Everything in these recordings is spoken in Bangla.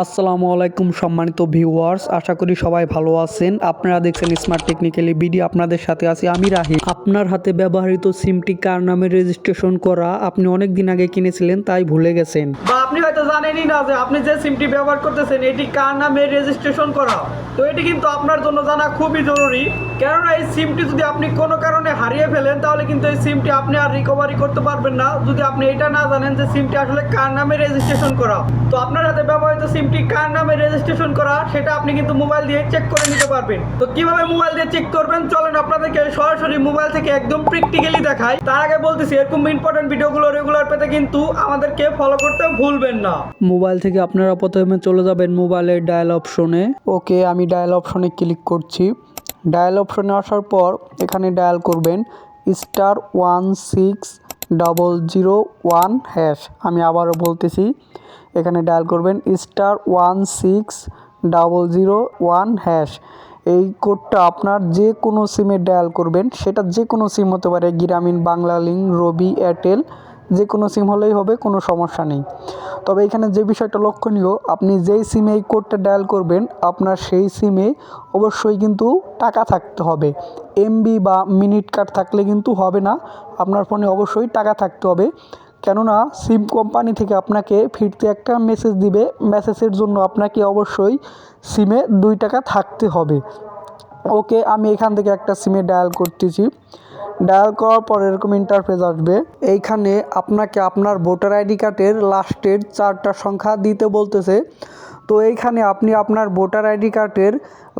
আসসালামু আলাইকুম সম্মানিত ভিউয়ার্স, আশা করি সবাই ভালো আছেন। আপনারা দেখছেন স্মার্ট টেকনিক্যালি ভিডিও আপনাদের সাথে আছি আমি রাহি আপনার হাতে ব্যবহৃত সিমটি কার নামে রেজিস্ট্রেশন করা আপনি অনেক দিন আগে কিনেছিলেন, তাই ভুলে গেছেন। বা আপনি হয়তো জানেনই না যে আপনি যে সিমটি ব্যবহার করতেছেন, এটি কার নামে রেজিস্ট্রেশন করা? তো এটি কিন্তু আপনার জন্য জানা খুবই জরুরি। কেননা এই সিমটি যদি আপনি কোনো কারণে হারিয়ে ফেলেন, তাহলে কিন্তু এই সিমটি আপনি আর রিকভারি করতে পারবেন না। যদি আপনি এটা না জানেন যে সিমটি আসলে কার নামে রেজিস্ট্রেশন করা। তো আপনার হাতে ব্যবহৃত সিমটি কার নামে রেজিস্ট্রেশন করা সেটা আপনি কিন্তু মোবাইল দিয়ে চেক করে নিতে পারবেন। তো কীভাবে মোবাইল দিয়ে চেক করবেন? চলেন আপনাদেরকে সরাসরি মোবাইল থেকে একদম প্র্যাকটিক্যালি দেখাই। তার আগে বলতেছি এরকম ইম্পর্টেন্ট ভিডিওগুলো রেগুলার পেতে কিন্তু আমাদেরকে ফলো করতে ভুলবেন না। মোবাইল থেকে আপনারা প্রথমে চলে যাবেন মোবাইলের ডায়াল অপশনে ওকে আমি ডায়াল অপশনে ক্লিক করছি। ডায়াল অপশনে আসার পর এখানে ডায়াল করবেন star one six double zero one hash আমি আবারও বলতেছি, এখানে ডায়াল করবেন star one six double zero one hash এই কোডটা আপনার যে কোনো সিমে ডায়াল করবেন, সেটা যে কোনো সিম হতে পারে, গ্রামীণ বাংলা লিঙ্ক রবি এয়ারটেল যে কোনো সিম হলেই হবে, কোনো সমস্যা নেই। তবে এখানে যে বিষয়টা লক্ষণীয়, আপনি যেই সিমে এই কোডটা ডায়াল করবেন, আপনার সেই সিমে অবশ্যই কিন্তু টাকা থাকতে হবে। এমবি বা মিনিট কার্ড থাকলে কিন্তু হবে না, আপনার ফোনে অবশ্যই টাকা থাকতে হবে। কেননা সিম কোম্পানি থেকে আপনাকে ফিরতে একটা মেসেজ দিবে মেসেজের জন্য আপনাকে অবশ্যই সিমে দুই টাকা থাকতে হবে। ওকে, আমি এখান থেকে একটা সিমে ডায়াল করতেছি। ডায়াল করার পর এরকম ইন্টারফেস আসবে। এইখানে আপনাকে আপনার ভোটার আইডি কার্ডের লাস্টের চারটা সংখ্যা দিতে বলতেছে। তো এইখানে আপনি আপনার ভোটার আইডি কার্ডের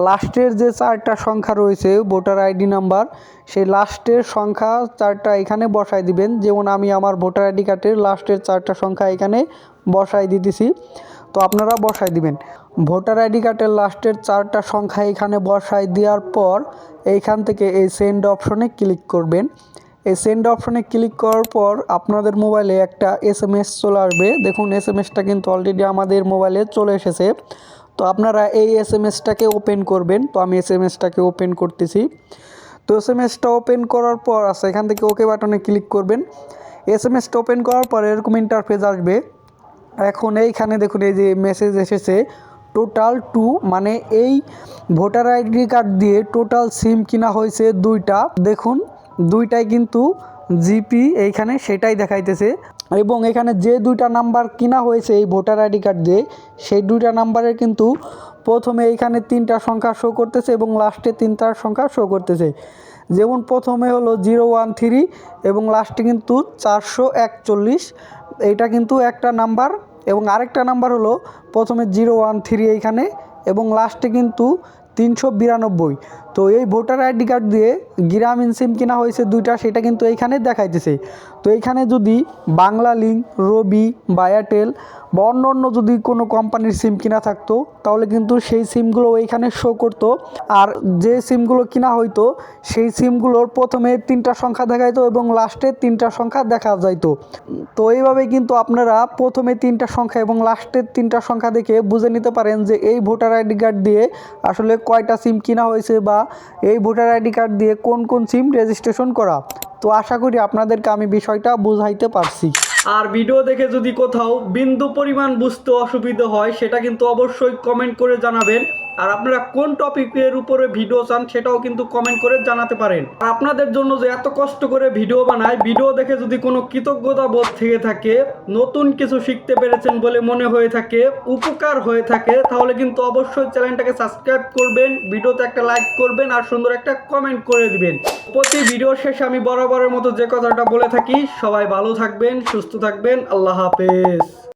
লাস্টের যে চারটা সংখ্যা রয়েছে ভোটার আইডি নাম্বার সেই লাস্টের সংখ্যা চারটা এখানে বসাই দিবেন। যেমন আমি আমার ভোটার আইডি কার্ডের লাস্টের চারটা সংখ্যা এখানে বসাই দিতেছি। তো আপনারা বসাই দিবেন। ভোটার আইডি কার্ডের লাস্টের চারটা সংখ্যা এখানে বসাই দেওয়ার পর এইখান থেকে এই সেন্ড অপশনে ক্লিক করবেন। এই সেন্ড অপশনে ক্লিক করার পর আপনাদের মোবাইলে একটা এস এম এস চলে আসবে। দেখুন এস এম এসটা কিন্তু অলরেডি আমাদের মোবাইলে চলে এসেছে। তো আপনারা এই এস এম এসটাকে ওপেন করবেন। তো আমি এস এম এসটাকে ওপেন করতেছি। তো এস এম এসটা ওপেন করার পর আছে এখান থেকে ওকে বাটনে ক্লিক করবেন। এস এম এসটা ওপেন করার পর এরকম ইন্টারফেস আসবে। এখন এইখানে দেখুন, এই যে মেসেজ এসেছে টোটাল টু মানে এই ভোটার আইডি কার্ড দিয়ে টোটাল সিম কিনা হয়েছে দুইটা। দেখুন, দুইটাই কিন্তু জিপি এইখানে সেটাই দেখাইতেছে। এবং এখানে যে দুইটা নাম্বার কিনা হয়েছে এই ভোটার আইডি কার্ড দিয়ে, সেই দুইটা নাম্বারের কিন্তু প্রথমে এইখানে তিনটা সংখ্যা শো করতেছে এবং লাস্টে তিনটার সংখ্যা শো করতেছে। যেমন প্রথমে হলো জিরো ওয়ান থ্রি এবং লাস্টে কিন্তু চারশো একচল্লিশ। এইটা কিন্তু একটা নাম্বার এবং আরেকটা নাম্বার হলো প্রথমে জিরো ওয়ান থ্রি এইখানে এবং লাস্টে কিন্তু তিনশো বিরানব্বই। তো এই ভোটার আইডি কার্ড দিয়ে গ্রামীণ সিম কিনা হয়েছে দুইটা, সেটা কিন্তু এইখানে দেখাইতেছে। তো এইখানে যদি বাংলা লিঙ্ক, রবি বা এয়ারটেল বা অন্য অন্য যদি কোনো কোম্পানির সিম কিনা থাকতো, তাহলে কিন্তু সেই সিমগুলো এইখানে শো করতো। আর যে সিমগুলো কিনা হইতো, সেই সিমগুলোর প্রথমে তিনটা সংখ্যা দেখাইতো এবং লাস্টে তিনটা সংখ্যা দেখা যাইতো। তো এইভাবে কিন্তু আপনারা প্রথমে তিনটা সংখ্যা এবং লাস্টের তিনটা সংখ্যা দেখে বুঝে নিতে পারেন যে এই ভোটার আইডি কার্ড দিয়ে আসলে কয়টা সিম কিনা হয়েছে বা এই ভোটার আইডি কার্ড দিয়ে কোন কোন সিম রেজিস্ট্রেশন করা? তো আশা করি আপনাদেরকে আমি বিষয়টা বুঝাইতে পারছি। আর ভিডিও দেখে যদি কোথাও বিন্দু পরিমাণ বুঝতে অসুবিধা হয়, সেটা কিন্তু অবশ্যই কমেন্ট করে জানাবেন। আর আপনারা কোন টপিকের উপরে ভিডিও চান সেটাও কিন্তু কমেন্ট করে জানাতে পারেন। আর আপনাদের জন্য যে এত কষ্ট করে ভিডিও বানায় ভিডিও দেখে যদি কোনো কৃতজ্ঞতা বোধ থেকে থাকে, নতুন কিছু শিখতে পেরেছেন বলে মনে হয়ে থাকে, উপকার হয়ে থাকে, তাহলে কিন্তু অবশ্যই চ্যানেলটাকে সাবস্ক্রাইব করবেন ভিডিওতে একটা লাইক করবেন, আর সুন্দর একটা কমেন্ট করে দিবেন। প্রতি ভিডিওর শেষে আমি বরাবরের মতো যে কথাটা বলে থাকি, সবাই ভালো থাকবেন, সুস্থ থাকবেন, আল্লাহ হাফেজ।